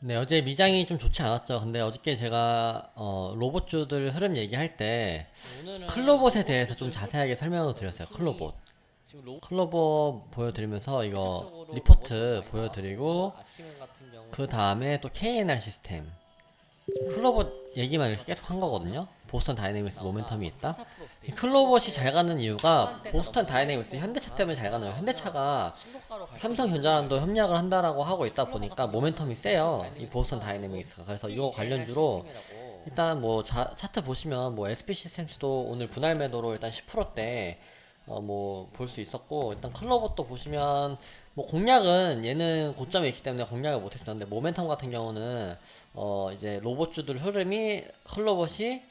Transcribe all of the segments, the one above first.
네, 어제 미장이 좀 좋지 않았죠. 근데 어저께 제가 어, 로봇주들 흐름 얘기할 때 클로봇에 대해서 좀 자세하게 설명을 드렸어요. 클로봇. 클로봇 보여드리면서 이거 리포트 보여드리고 그 다음에 또 KNR 시스템. 클로봇 얘기만 계속 한 거거든요. 보스턴 다이내믹스 모멘텀이 있다. 이 클로봇이 잘 가는 이유가 보스턴 다이내믹스 현대차 때문에 잘 가는 거예요. 현대차가 삼성전자랑도 협력을 한다라고 하고 있다 보니까 모멘텀이 세요. 이 보스턴 다이내믹스가. 그래서 이거 관련주로 일단 뭐 자, 차트 보시면 뭐 SP 시스템스도 오늘 분할 매도로 일단 10%대 어 뭐 볼 수 있었고 일단 클로봇도 보시면 뭐 공략은 얘는 고점에 있기 때문에 공략을 못했었는데 모멘텀 같은 경우는 어 이제 로봇주들 흐름이 클로봇이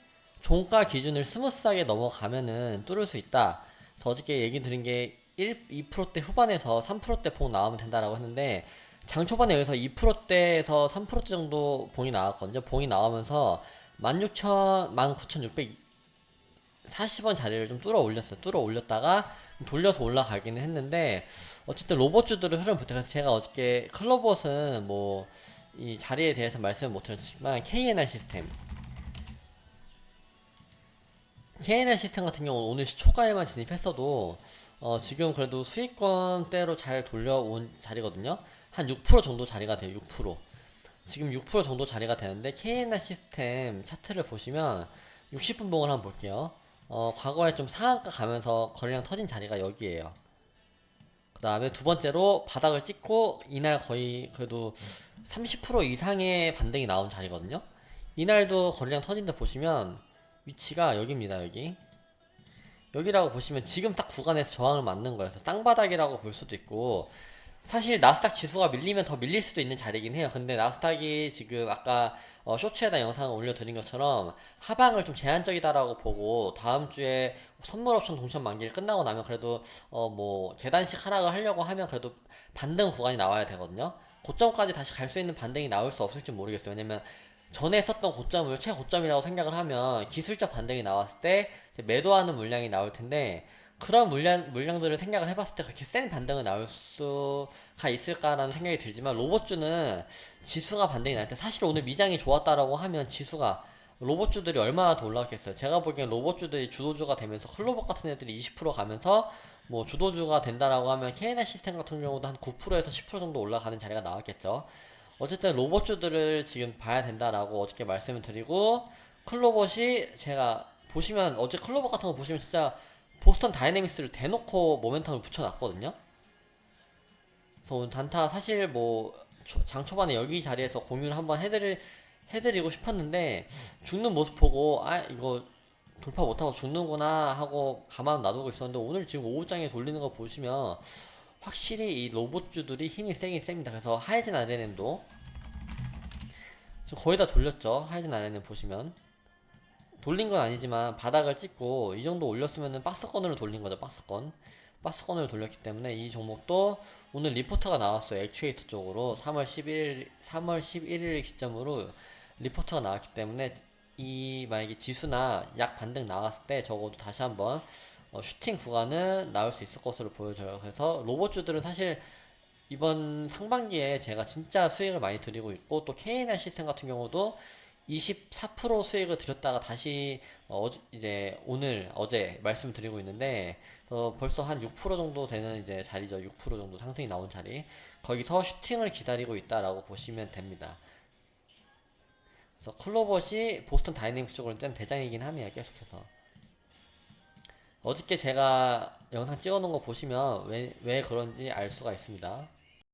종가 기준을 스무스하게 넘어가면은 뚫을 수 있다. 어저께 얘기 드린 게 1, 2%대 후반에서 3%대 봉 나오면 된다라고 했는데 장 초반에 여기서 2%대에서 3%대 정도 봉이 나왔거든요. 봉이 나오면서 16,000, 19,600 40원 자리를 좀 뚫어 올렸어요. 뚫어 올렸다가 돌려서 올라가기는 했는데 어쨌든 로봇주들을 흐름 부탁해서 제가 어저께 클로봇은 뭐 이 자리에 대해서 말씀을 못 드렸지만 KNR 시스템 KNR 시스템 같은 경우는 오늘 초가에만 진입했어도 어 지금 그래도 수익권대로 잘 돌려온 자리거든요. 한 6% 정도 자리가 돼요. 6%. 지금 6% 정도 자리가 되는데 KNR 시스템 차트를 보시면 60분 봉을 한번 볼게요. 어, 과거에 좀 상한가 가면서 거래량 터진 자리가 여기에요. 그 다음에 두 번째로 바닥을 찍고 이날 거의 그래도 30% 이상의 반등이 나온 자리거든요. 이날도 거래량 터진 데 보시면 위치가 여기입니다, 여기. 여기라고 보시면 지금 딱 구간에서 저항을 맞는 거여서 쌍바닥이라고 볼 수도 있고 사실 나스닥 지수가 밀리면 더 밀릴 수도 있는 자리긴 해요. 근데 나스닥이 지금 아까 어, 쇼츠에다 영상을 올려드린 것처럼 하방을 좀 제한적이다라고 보고 다음 주에 선물 옵션 동전 만기를 끝나고 나면 그래도 어 뭐 계단식 하락을 하려고 하면 그래도 반등 구간이 나와야 되거든요. 고점까지 다시 갈 수 있는 반등이 나올 수 없을지 모르겠어요. 왜냐면 전에 썼던 고점을 최고점이라고 생각을 하면 기술적 반등이 나왔을 때 매도하는 물량이 나올 텐데 그런 물량, 물량들을 생각을 해봤을 때 그렇게 센 반등이 나올 수가 있을까라는 생각이 들지만 로봇주는 지수가 반등이 날 때 사실 오늘 미장이 좋았다라고 하면 지수가 로봇주들이 얼마나 더 올라갔겠어요. 제가 보기엔 로봇주들이 주도주가 되면서 클로봇 같은 애들이 20% 가면서 뭐 주도주가 된다라고 하면 KNR 시스템 같은 경우도 한 9%에서 10% 정도 올라가는 자리가 나왔겠죠. 어쨌든 로봇주들을 지금 봐야 된다라고 어저께 말씀을 드리고 클로봇이 제가 보시면 어제 클로봇 같은 거 보시면 진짜 보스턴 다이내믹스를 대놓고 모멘텀을 붙여놨거든요. 그래서 오늘 단타 사실 뭐 장 초반에 여기 자리에서 공유를 한번 해드릴 해드리고 싶었는데 죽는 모습 보고 아 이거 돌파 못하고 죽는구나 하고 가만 놔두고 있었는데 오늘 지금 오후장에 돌리는 거 보시면 확실히 이 로봇주들이 힘이 세긴 셉니다. 그래서 하이젠 아레넨도 지금 거의 다 돌렸죠. 하이젠 아레넨 보시면 돌린 건 아니지만 바닥을 찍고 이 정도 올렸으면은 박스권으로 돌린 거죠. 박스권. 박스권으로 돌렸기 때문에 이 종목도 오늘 리포트가 나왔어요. 액추에이터 쪽으로 3월 11일 3월 11일 기점으로 리포트가 나왔기 때문에 이 만약에 지수나 약 반등 나왔을 때 적어도 다시 한번 어, 슈팅 구간은 나올 수 있을 것으로 보여져요. 그래서 로봇주들은 사실 이번 상반기에 제가 진짜 수익을 많이 드리고 있고 또 KNR 시스템 같은 경우도 24% 수익을 드렸다가 다시 어, 이제 오늘 어제 말씀드리고 있는데 어, 벌써 한 6% 정도 되는 이제 자리죠. 6% 정도 상승이 나온 자리. 거기서 슈팅을 기다리고 있다라고 보시면 됩니다. 그래서 클로봇이 보스턴 다이내믹스 쪽으로 일단 대장이긴 하네요. 계속해서. 어저께 제가 영상 찍어 놓은 거 보시면 왜, 왜 그런지 알 수가 있습니다.